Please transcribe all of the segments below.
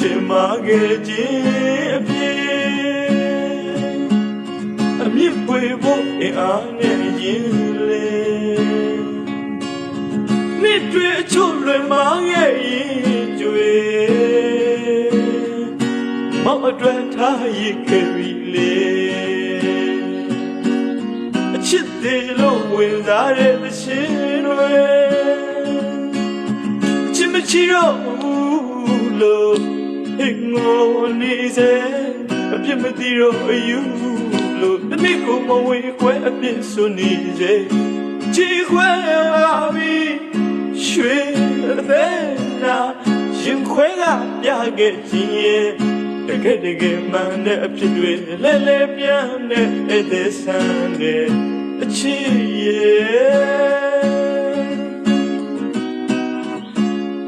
ချင်မခဲ့ခြင်းအဖြစ်အမြင့်ပွေဖို့အင်အားနဲ့ရင်လေနှစ်တွေအချို့လွင်မခဲ့ရင်ကြွေမောင်အတွက်ထားရခဲ့ပြီလေအချစ်သေးလို့ဝင်စားတဲ့သရှင်တွေအ ချစ်မချီတော့ဘူးလို့ဟိတ်ငိုနေစေအပြစ်မသိတော့အယူလို့တနည်းကိုမဝေခွဲအပြစ်ဆိုနေစေချီခွဲပါပြီရွှေတဲ့နာရင်ခွဲကပြခဲ့ခြင်းရဲ့တကယ်တကယ်မှန်တဲ့အဖြစ်တွေလဲလဲပြန်တဲ့အသက်ဆန်းတဲ့အချစ်ရဲ့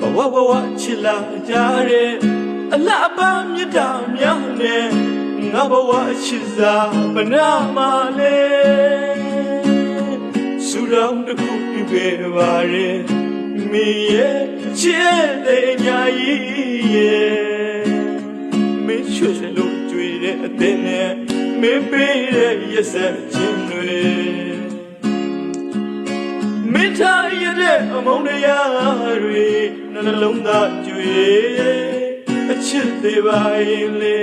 ဘဝဘဝချစ်လာကြတဲ့ အလားပါမြတ်တာများနဲ့ငါဘဝချစ်စားဗနာမလေးဆူတောင်းတစ်ခုပြုခဲ့ပါရဲ့မင်းရဲ့ချစ်တဲ့ညာကြီးရဲ့မင်းရွှေလို့ကြွေတဲ့အတဲ့နဲ့မင်းပေးတဲ့ရက်ဆက်ခြင်းတွေမင်းထားရတဲ့အမုန်းတရားတွေနှလုံးသားကြွေ အချစ်သေးပါရင်လေ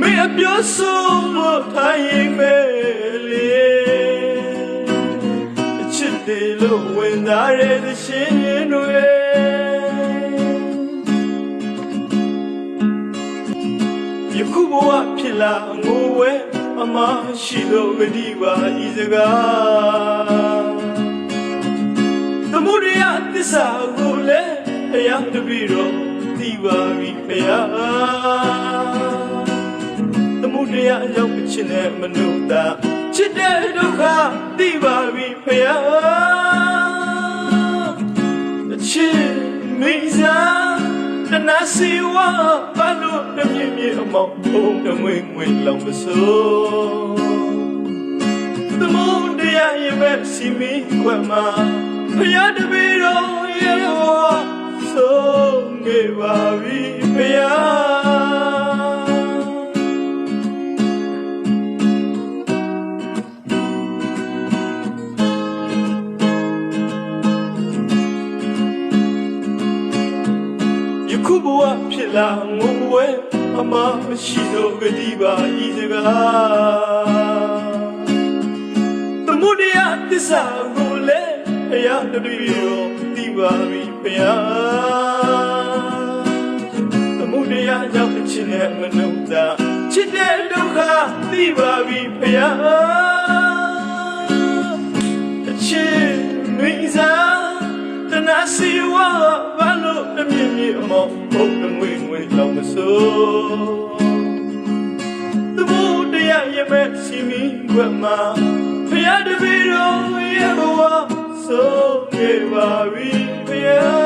မင်းအပြောဆုံးလို့ထိုင်ရင်ပဲလေအချစ်တယ်လို့ဝင်သားတဲ့သရှင်တွေယခုဘဝဖြစ်လာငိုဝဲအမရှိတော့ဂတိပါဤစကားသမုဒယသစ္စာကိုလည်းဘုရားတပည့်တော် သိပါပြီဘုရားသမုဒယရောက်ချင်တဲ့မနုဿာချစ်တဲ့ဒုက္ခသိပါပြီဘုရားအချစ်မိစားတနာစီဝါဘာလို့တမြင့်မြင့်အမောင်းဘုံတမွေငွေလောင်မစိုးသမုဒယရဲ့ပဲစီမီခွမ်းမှာဘုရားတပည့်တော်ရဲ့ဟောဆုံး ခဲ့ပါပြီဘုရားယခုဘဝဖြစ်လာငုံဝဲအမရှိတော့ဂတိပါဤစကားသမုဒယသစ္စာကိုလည်းဘုရားတပည့်တော်သိပါပြီဘုရား သမုဒယကြောင့်ချစ်တဲ့မနုဿာချစ်တဲ့ဒုက္ခသိပါပြီဘုရားအချစ်မိစားတနာစီဝါဘာလို့အမြင့်မြင့်အမောင်းဘုံငွေငွေလောင်မစိုးသမုဒယရဲ့မဲ့စီမီကွယ်မှာဖျားတပည့်တော်ရဲ့ဘဝဆုံးခဲ့ပါပြီဖျား